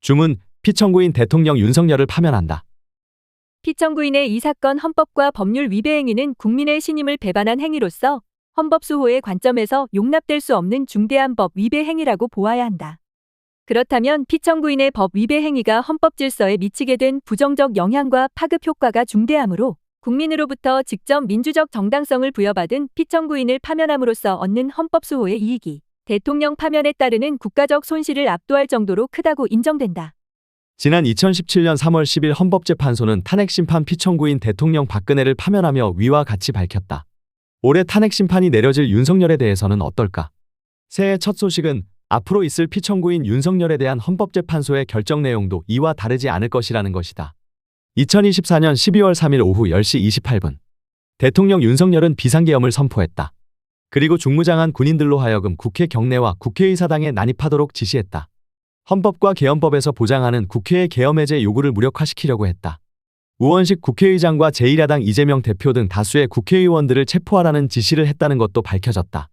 주문 피청구인 대통령 윤석열을 파면한다. 피청구인의 이 사건 헌법과 법률 위배 행위는 국민의 신임을 배반한 행위로서 헌법 수호의 관점에서 용납될 수 없는 중대한 법 위배 행위라고 보아야 한다. 그렇다면 피청구인의 법 위배 행위가 헌법 질서에 미치게 된 부정적 영향과 파급 효과가 중대하므로 국민으로부터 직접 민주적 정당성을 부여받은 피청구인을 파면함으로써 얻는 헌법 수호의 이익이 대통령 파면에 따르는 국가적 손실을 압도할 정도로 크다고 인정된다. 지난 2017년 3월 10일 헌법재판소는 탄핵심판 피청구인 대통령 박근혜를 파면하며 위와 같이 밝혔다. 올해 탄핵심판이 내려질 윤석열에 대해서는 어떨까? 새해 첫 소식은 앞으로 있을 피청구인 윤석열에 대한 헌법재판소의 결정 내용도 이와 다르지 않을 것이라는 것이다. 2024년 12월 3일 오후 10시 28분. 대통령 윤석열은 비상계엄을 선포했다. 그리고 중무장한 군인들로 하여금 국회 경내와 국회의사당에 난입하도록 지시했다. 헌법과 개헌법에서 보장하는 국회의 계엄 해제 요구를 무력화시키려고 했다. 우원식 국회의장과 제1야당 이재명 대표 등 다수의 국회의원들을 체포하라는 지시를 했다는 것도 밝혀졌다.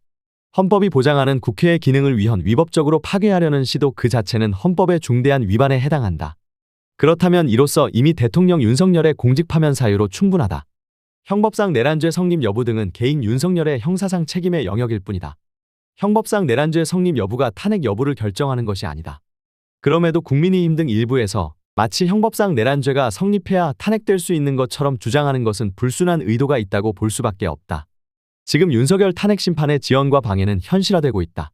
헌법이 보장하는 국회의 기능을 위헌 위법적으로 파괴하려는 시도 그 자체는 헌법의 중대한 위반에 해당한다. 그렇다면 이로써 이미 대통령 윤석열의 공직 파면 사유로 충분하다. 형법상 내란죄 성립 여부 등은 개인 윤석열의 형사상 책임의 영역일 뿐이다. 형법상 내란죄 성립 여부가 탄핵 여부를 결정하는 것이 아니다. 그럼에도 국민의힘 등 일부에서 마치 형법상 내란죄가 성립해야 탄핵될 수 있는 것처럼 주장하는 것은 불순한 의도가 있다고 볼 수밖에 없다. 지금 윤석열 탄핵 심판의 지연과 방해는 현실화되고 있다.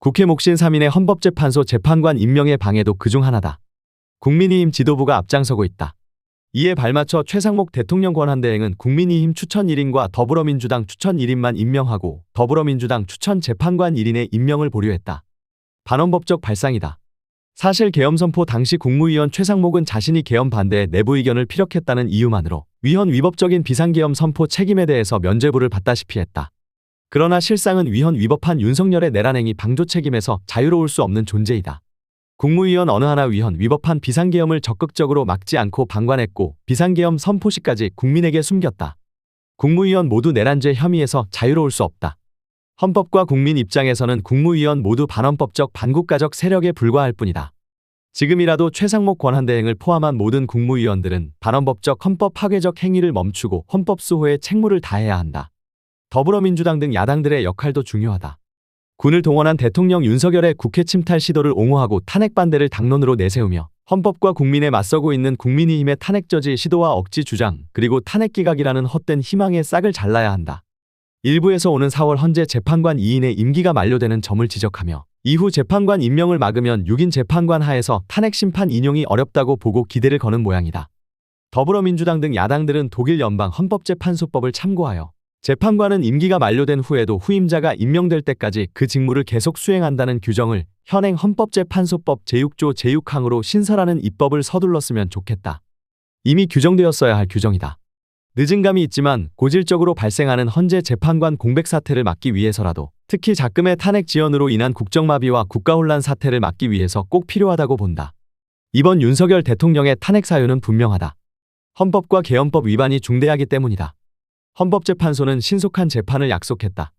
국회 목신 3인의 헌법재판소 재판관 임명의 방해도 그중 하나다. 국민의힘 지도부가 앞장서고 있다. 이에 발맞춰 최상목 대통령 권한대행은 국민의힘 추천 1인과 더불어민주당 추천 1인만 임명하고 더불어민주당 추천 재판관 1인의 임명을 보류했다. 반헌법적 발상이다. 사실 계엄 선포 당시 국무위원 최상목은 자신이 계엄 반대에 내부 의견을 피력했다는 이유만으로 위헌 위법적인 비상계엄 선포 책임에 대해서 면죄부를 받다시피 했다. 그러나 실상은 위헌 위법한 윤석열의 내란행위 방조 책임에서 자유로울 수 없는 존재이다. 국무위원 어느 하나 위헌 위법한 비상계엄을 적극적으로 막지 않고 방관했고 비상계엄 선포 시까지 국민에게 숨겼다. 국무위원 모두 내란죄 혐의에서 자유로울 수 없다. 헌법과 국민 입장에서는 국무위원 모두 반헌법적 반국가적 세력에 불과할 뿐이다. 지금이라도 최상목 권한대행을 포함한 모든 국무위원들은 반헌법적 헌법 파괴적 행위를 멈추고 헌법 수호에 책무를 다해야 한다. 더불어민주당 등 야당들의 역할도 중요하다. 군을 동원한 대통령 윤석열의 국회 침탈 시도를 옹호하고 탄핵 반대를 당론으로 내세우며 헌법과 국민에 맞서고 있는 국민의힘의 탄핵 저지 시도와 억지 주장 그리고 탄핵 기각이라는 헛된 희망의 싹을 잘라야 한다. 일부에서 오는 4월 헌재 재판관 2인의 임기가 만료되는 점을 지적하며 이후 재판관 임명을 막으면 6인 재판관 하에서 탄핵 심판 인용이 어렵다고 보고 기대를 거는 모양이다. 더불어민주당 등 야당들은 독일 연방 헌법재판소법을 참고하여 재판관은 임기가 만료된 후에도 후임자가 임명될 때까지 그 직무를 계속 수행한다는 규정을 현행 헌법재판소법 제6조 제6항으로 신설하는 입법을 서둘렀으면 좋겠다. 이미 규정되었어야 할 규정이다. 늦은 감이 있지만 고질적으로 발생하는 헌재 재판관 공백 사태를 막기 위해서라도 특히 작금의 탄핵 지연으로 인한 국정마비와 국가혼란 사태를 막기 위해서 꼭 필요하다고 본다. 이번 윤석열 대통령의 탄핵 사유는 분명하다. 헌법과 개헌법 위반이 중대하기 때문이다. 헌법재판소는 신속한 재판을 약속했다.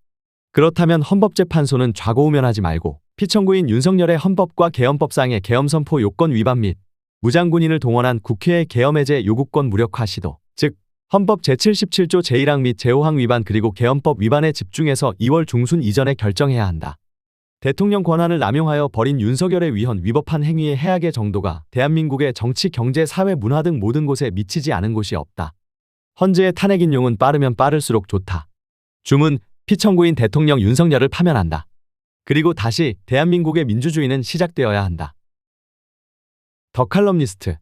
그렇다면 헌법재판소는 좌고우면하지 말고 피청구인 윤석열의 헌법과 개헌법상의 계엄 선포 요건 위반 및 무장군인을 동원한 국회의 계엄 해제 요구권 무력화 시도, 즉 헌법 제77조 제1항 및 제5항 위반 그리고 개헌법 위반에 집중해서 2월 중순 이전에 결정해야 한다. 대통령 권한을 남용하여 벌인 윤석열의 위헌 위법한 행위의 해악의 정도가 대한민국의 정치, 경제, 사회, 문화 등 모든 곳에 미치지 않은 곳이 없다. 헌재의 탄핵 인용은 빠르면 빠를수록 좋다. 주문, 피청구인 대통령 윤석열을 파면한다. 그리고 다시 대한민국의 민주주의는 시작되어야 한다. 더 칼럼니스트